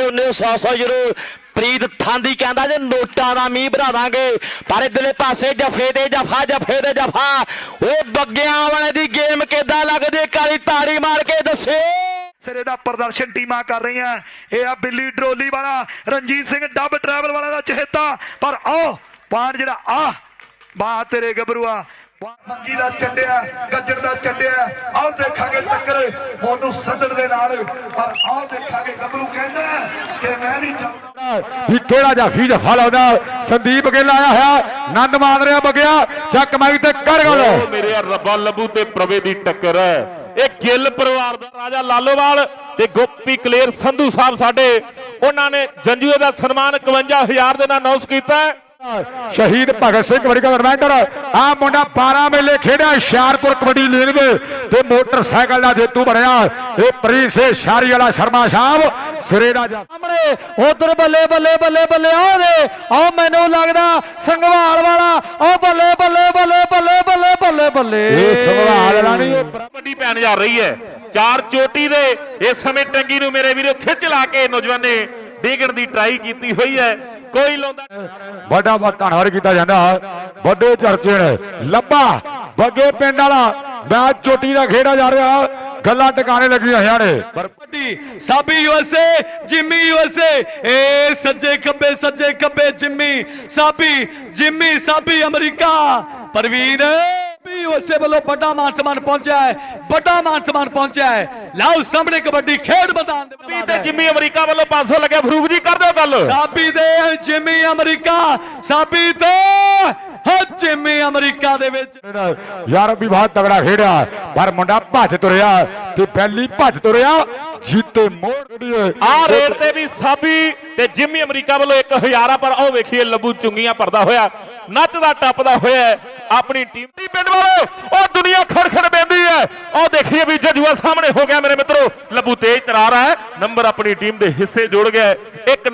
ਉਹਨੇ 1900 ਸੌ ਜ਼ਰੂਰ ਪ੍ਰੀਤ ਥਾਂਦੀ ਕਹਿੰਦਾ ਜੇ ਨੋਟਾਂ ਦਾ ਮੀਂਹ ਭਰਾ ਦਾਂਗੇ, ਪਰ ਇਧਰਲੇ ਪਾਸੇ ਜਫੇ ਦੇ ਜਫਾ, ਜਫੇ ਦੇ ਜਫਾ। ਉਹ ਬੱਗਿਆਂ ਵਾਲੇ ਦੀ ਗੇਮ ਕਿੱਦਾਂ ਲੱਗਦੀ ਕਾਲੀ ਤਾੜੀ ਮਾਰ ਕੇ ਦੱਸਿਓ ਸਿਰੇ ਦਾ ਪ੍ਰਦਰਸ਼ਨ ਟੀਮਾਂ ਕਰ ਰਹੀਆਂ। ਇਹ ਆ ਬਿੱਲੀ ਡਰੋਲੀ ਵਾਲਾ, ਰਣਜੀਤ ਸਿੰਘ ਡੱਬ ਟਰੈਵਲ ਵਾਲਾ ਦਾ ਚਹੇਤਾ। ਪਰ ਆਹ ਪਾਣ ਜਿਹੜਾ ਆ ਬਾ ਤੇਰੇ ਗੱਭਰੂਆ। ਮੰਗੀ ਦਾ ਚੱਡਿਆ ਗੱਜੜ ਦਾ ਚੱਡਿਆ ਆਓ ਦੇਖਾਂਗੇ ਟੱਕਰ ਮੋਨੂ ਸੱਜਣ ਦੇ ਨਾਲ। ਪਰ ਆਓ ਦੇਖਾਂਗੇ ਗੱਭਰੂ ਕਹਿੰਦਾ ਵੀ ਚੱਲਦਾ ਜਿਹਾ ਫੀਜ ਫਲ ਸੰਦੀਪ ਗਿੱਲ ਆਇਆ ਹੋਇਆ, ਨੰਦ ਮਾਣ ਰਿਹਾ ਬਗਿਆ, ਚੱਕ ਮਾਈ ਤੇ ਕਰ ਗੱਲ। ਮੇਰੇ ਰੱਬਾ, ਲੱਭੂ ਤੇ ਪ੍ਰਵੇ ਦੀ ਟੱਕਰ ਹੈ। ਇਹ ਗਿੱਲ ਪਰਿਵਾਰ ਦਾ ਰਾਜਾ ਲਾਲੋਵਾਲ ਤੇ ਗੋਪੀ ਕਲੇਰ ਸੰਧੂ ਸਾਹਿਬ ਸਾਡੇ। ਉਹਨਾਂ ਨੇ ਜੰਜੂਏ ਦਾ ਸਨਮਾਨ 51000 ਦੇ ਨਾਲ ਅਨਾਉਂਸ ਕੀਤਾ ਹੈ। ਸ਼ਹੀਦ ਭਗਤ ਸਿੰਘ ਕਬੱਡੀ ਟੂਰਨਾਮੈਂਟ ਆ ਮੁੰਡਾ 12 ਮੇਲੇ ਖੇਡਿਆ, ਹੁਸ਼ਿਆਰਪੁਰ ਕਬੱਡੀ ਲੀਗ ਦੇ, ਤੇ ਮੋਟਰਸਾਈਕਲ ਦਾ ਜੇਤੂ ਬਣਿਆ। ਇਹ ਪ੍ਰੀਤ ਸੇ ਸ਼ਾਰੀ ਵਾਲਾ ਸ਼ਰਮਾ ਸਾਹਿਬ, ਸਿਰੇ ਦਾ ਸਾਹਮਣੇ, ਉਧਰ ਬੱਲੇ ਬੱਲੇ ਬੱਲੇ ਬੱਲੇ, ਆਹ ਦੇ ਆਹ ਮੈਨੂੰ ਲੱਗਦਾ ਸੰਘਵਾਲ ਵਾਲਾ। ਆਹ ਬੱਲੇ ਬੱਲੇ ਬੱਲੇ ਬੱਲੇ ਬੱਲੇ ਬੱਲੇ ਬੱਲੇ। ਇਹ ਸੰਭਾਲ ਰਾਣੀ, ਇਹ ਵੱਡੀ ਪੈਣ ਜਾ ਰਹੀ ਹੈ। ਚਾਰ ਚੋਟੀ ਦੇ, ਇਸ ਸਮੇਂ ਟੰਗੀ ਨੂੰ ਮੇਰੇ ਵੀਰੋ ਖਿੱਚ ਲਾ ਕੇ ਨੌਜਵਾਨੇ, ਡੇਗਣ ਦੀ ਟਰਾਈ ਕੀਤੀ ਹੋਈ ਹੈ। ਕੋਈ ਲਾਉਂਦਾ ਵੱਡਾ ਵੱਡਾ ਧੰਨਵਾਦ ਕੀਤਾ ਜਾਂਦਾ। ਵੱਡੇ ਚਰਚੇ ਨੇ। ਲੱਭਾ ਬੱਗੇ ਪਿੰਡ ਵਾਲਾ ਮੈਚ ਚੋਟੀ ਦਾ ਖੇਡਾ ਜਾ ਰਿਹਾ। ਗੱਲਾਂ ਟਿਕਾਣੇ ਲੱਗੀਆਂ ਹੋਈਆਂ ਨੇ। ਪਰ kabaddi Sabi USA Jimmy USA ਏ ਸੱਜੇ ਖੱਬੇ ਸੱਜੇ ਖੱਬੇ ਜਿੰਮੀ ਸਾਬੀ ਜਿੰਮੀ ਸਾਬੀ ਅਮਰੀਕਾ। ਪ੍ਰਵੀਨ ਵੀ ਯੂਐਸਏ ਵੱਲੋਂ ਵੱਡਾ ਮਾਨ ਸਨਮਾਨ ਪਹੁੰਚਿਆ ਹੈ ਵੱਡਾ ਮਾਨ ਸਨਮਾਨ ਪਹੁੰਚਿਆ ਹੈ। ਲਾਓ ਸਾਹਮਣੇ ਕਬੱਡੀ ਖੇਡ ਮੈਦਾਨ ਦੇ ਵੀ ਤੇ ਜਿੰਮੀ ਅਮਰੀਕਾ ਵੱਲੋਂ 500 ਲੱਗਿਆ ਫਰੂਕ ਜੀ ਕਰ ਦਿਓ ਗੱਲ। ਸਾਬੀ ਦੇ ਜਿੰਮੀ ਅਮਰੀਕਾ ਸਾਬੀ ਤੇ ਹਾਂ ਜਿੰਮੀ ਅਮਰੀਕਾ ਦੇ ਵਿੱਚ। ਯਾਰ ਵੀ ਬਹੁਤ ਤਗੜਾ ਖੇਡਿਆ ਪਰ ਮੁੰਡਾ ਭੱਜ ਤੁਰਿਆ ਤੇ ਪਹਿਲੀ ਭੱਜ ਤੁਰਿਆ ਜੀਤੇ ਮੋੜ ਆ ਰੇਡ ਤੇ ਵੀ ਸਾਬੀ ਤੇ ਜਿੰਮੀ ਅਮਰੀਕਾ ਵੱਲੋਂ 1000 ਆ ਪਰ ਆਓ ਵੇਖੀਏ ਲੱਭੂ ਚੁੰਗੀਆਂ ਭਰਦਾ ਹੋਇਆ ਨੱਚਦਾ ਟੱਪਦਾ ਹੋਇਆ ਆਪਣੀ ਟੀਮ ਦੀ ਪਿੰਡ ਵਾਲੋ, ਉਹ ਦੁਨੀਆ ਖੜਖੜ ਪੈਂਦੀ ਹੈ। ਉਹ ਦੇਖੀਏ ਵੀ ਜਜੂਆ ਸਾਹਮਣੇ ਹੋ ਗਿਆ ਮੇਰੇ ਮਿੱਤਰੋ। ਲੱਭੂ ਤੇਜ਼ ਤਰਾਰ ਹੈ। ਨੰਬਰ ਆਪਣੀ ਟੀਮ ਦੇ ਹਿੱਸੇ ਜੁੜ ਗਿਆ ਹੈ। ਇੱਕ